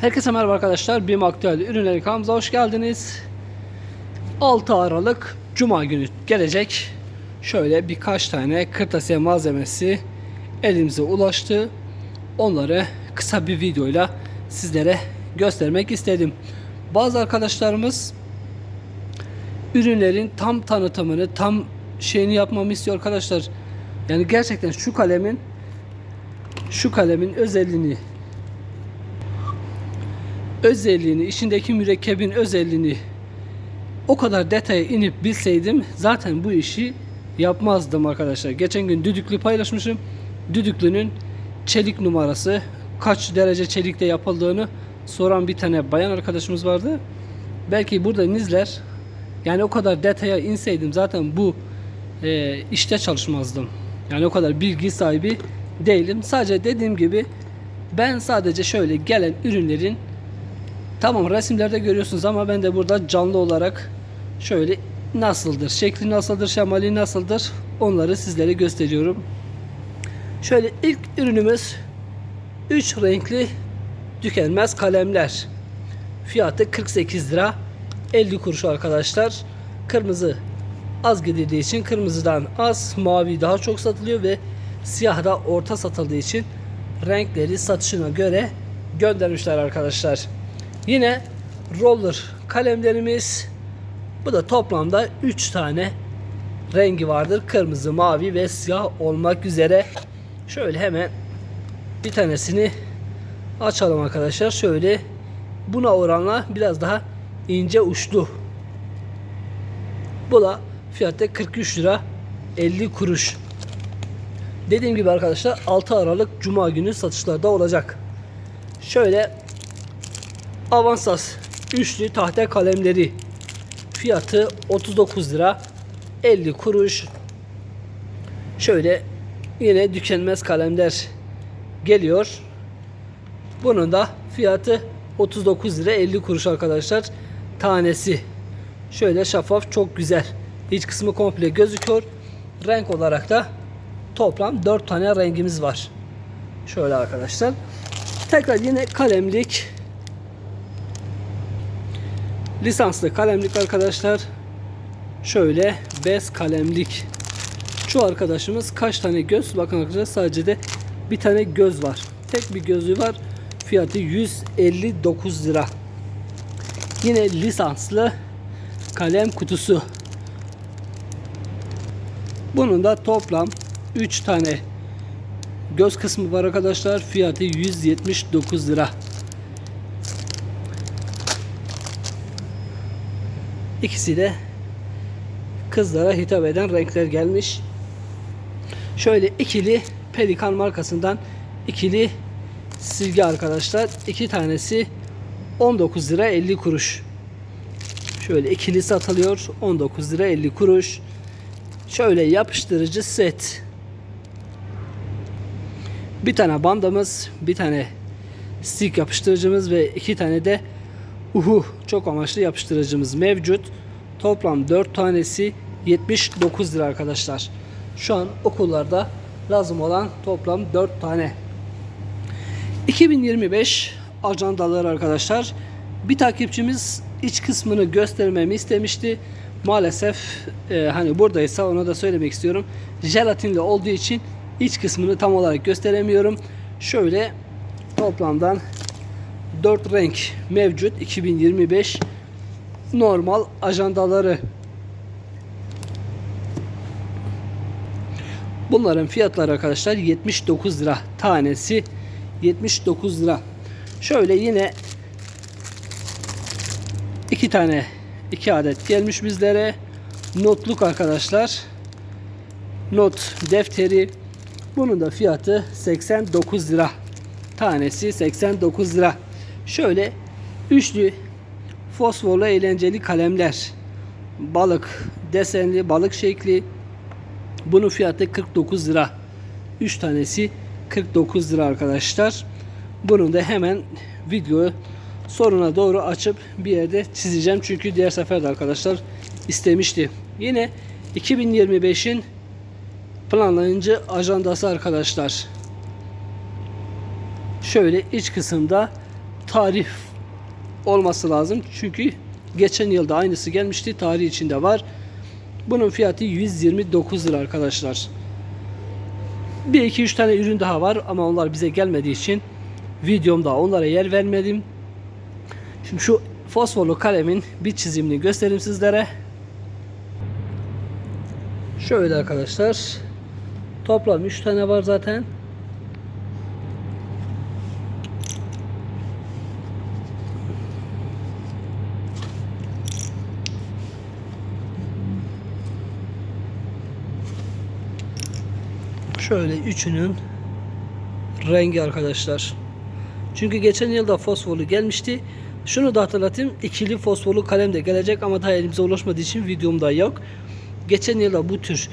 Herkese merhaba arkadaşlar. BİM Aktüel Ürünleri kanalımıza hoş geldiniz. 6 Aralık Cuma günü gelecek. Şöyle birkaç tane kırtasiye malzemesi elimize ulaştı. Onları kısa bir videoyla sizlere göstermek istedim. Bazı arkadaşlarımız ürünlerin tam tanıtımını, tam şeyini yapmamı istiyor arkadaşlar. Yani gerçekten şu kalemin şu kalemin özelliğini özelliğini, içindeki mürekkebin özelliğini o kadar detaya inip bilseydim zaten bu işi yapmazdım arkadaşlar. Geçen gün düdüklü paylaşmışım. Düdüklünün çelik numarası, kaç derece çelikte yapıldığını soran bir tane bayan arkadaşımız vardı. Belki burada izler. Yani o kadar detaya inseydim zaten bu e, işte çalışmazdım. Yani o kadar bilgi sahibi değilim. Sadece dediğim gibi ben sadece şöyle gelen ürünlerin Tamam resimlerde görüyorsunuz ama ben de burada canlı olarak şöyle nasıldır, şekli nasıldır, şemali nasıldır onları sizlere gösteriyorum. Şöyle ilk ürünümüz 3 renkli tükenmez kalemler. Fiyatı 48 lira 50 kuruş arkadaşlar. Kırmızı az gidildiği için kırmızıdan az, mavi daha çok satılıyor ve siyah da orta satıldığı için renkleri satışına göre göndermişler arkadaşlar. Yine roller kalemlerimiz. Bu da toplamda 3 tane rengi vardır. Kırmızı, mavi ve siyah olmak üzere. Şöyle hemen bir tanesini açalım arkadaşlar. Şöyle buna oranla biraz daha ince uçlu. Bu da fiyatı 43 lira 50 kuruş. Dediğim gibi arkadaşlar 6 Aralık Cuma günü satışlarda olacak. Şöyle Avansas üçlü tahta kalemleri fiyatı 39 lira 50 kuruş. Şöyle yine tükenmez kalemler geliyor. Bunun da fiyatı 39 lira 50 kuruş arkadaşlar. Tanesi. Şöyle şeffaf çok güzel. İç kısmı komple gözüküyor. Renk olarak da toplam 4 tane rengimiz var. Şöyle arkadaşlar. Tekrar yine kalemlik Lisanslı kalemlik arkadaşlar. Şöyle bez kalemlik. Şu arkadaşımız kaç tane göz? Bakın arkadaşlar sadece de bir tane göz var. Tek bir gözü var. Fiyatı 159 lira. Yine lisanslı kalem kutusu. Bunun da toplam 3 tane göz kısmı var arkadaşlar. Fiyatı 179 lira. İkisi de kızlara hitap eden renkler gelmiş. Şöyle ikili Pelikan markasından ikili silgi arkadaşlar. İki tanesi 19 lira 50 kuruş. Şöyle ikili satılıyor. 19 lira 50 kuruş. Şöyle yapıştırıcı set. Bir tane bandamız, bir tane stick yapıştırıcımız ve iki tane de Uhu çok amaçlı yapıştırıcımız mevcut. Toplam 4 tanesi 79 lira arkadaşlar. Şu an okullarda lazım olan toplam 4 tane. 2025 ajandaları arkadaşlar. Bir takipçimiz iç kısmını göstermemi istemişti. Maalesef e, hani buradaysa onu da söylemek istiyorum. Jelatinli olduğu için iç kısmını tam olarak gösteremiyorum. Şöyle toplamdan 4 renk mevcut. 2025 normal ajandaları. Bunların fiyatları arkadaşlar 79 lira tanesi. 79 lira. Şöyle yine iki tane iki adet gelmiş bizlere. Notluk arkadaşlar. Not defteri. Bunun da fiyatı 89 lira. Tanesi 89 lira Şöyle üçlü fosforlu eğlenceli kalemler. Balık desenli balık şekli. Bunun fiyatı 49 lira. 3 tanesi 49 lira arkadaşlar. Bunun da hemen video sonuna doğru açıp bir yerde çizeceğim. Çünkü diğer sefer de arkadaşlar istemişti. Yine 2025'in planlayıcı ajandası arkadaşlar. Şöyle iç kısımda tarih olması lazım. Çünkü geçen yılda aynısı gelmişti. Tarih içinde var. Bunun fiyatı 129 lira arkadaşlar. Bir iki üç tane ürün daha var ama onlar bize gelmediği için videomda onlara yer vermedim. Şimdi şu fosforlu kalemin bir çizimini göstereyim sizlere. Şöyle arkadaşlar. Toplam 3 tane var zaten. Şöyle üçünün rengi arkadaşlar. Çünkü geçen yılda fosforlu gelmişti. Şunu da hatırlatayım. ikili fosforlu kalem de gelecek ama daha elimize ulaşmadığı için videomda yok. Geçen yılda bu tür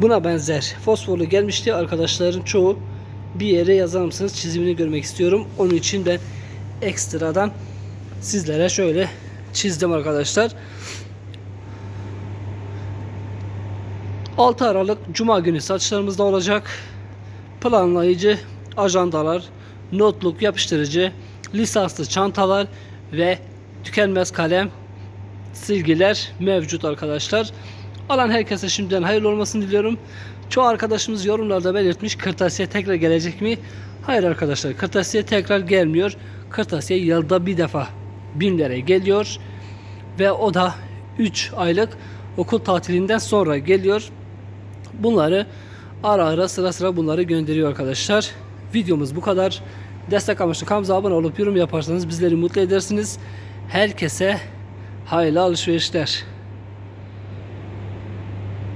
buna benzer fosforlu gelmişti. Arkadaşların çoğu bir yere yazar mısınız? Çizimini görmek istiyorum. Onun için de ekstradan sizlere şöyle çizdim arkadaşlar. 6 Aralık Cuma günü saçlarımızda olacak. Planlayıcı, ajandalar, notluk, yapıştırıcı, lisanslı çantalar ve tükenmez kalem, silgiler mevcut arkadaşlar. Alan herkese şimdiden hayırlı olmasını diliyorum. Çoğu arkadaşımız yorumlarda belirtmiş kırtasiye tekrar gelecek mi? Hayır arkadaşlar kırtasiye tekrar gelmiyor. Kırtasiye yılda bir defa BİM'lere geliyor ve o da 3 aylık okul tatilinden sonra geliyor. Bunları ara ara sıra sıra bunları gönderiyor arkadaşlar. Videomuz bu kadar. Destek amaçlı kanalımıza abone olup yorum yaparsanız bizleri mutlu edersiniz. Herkese hayırlı alışverişler.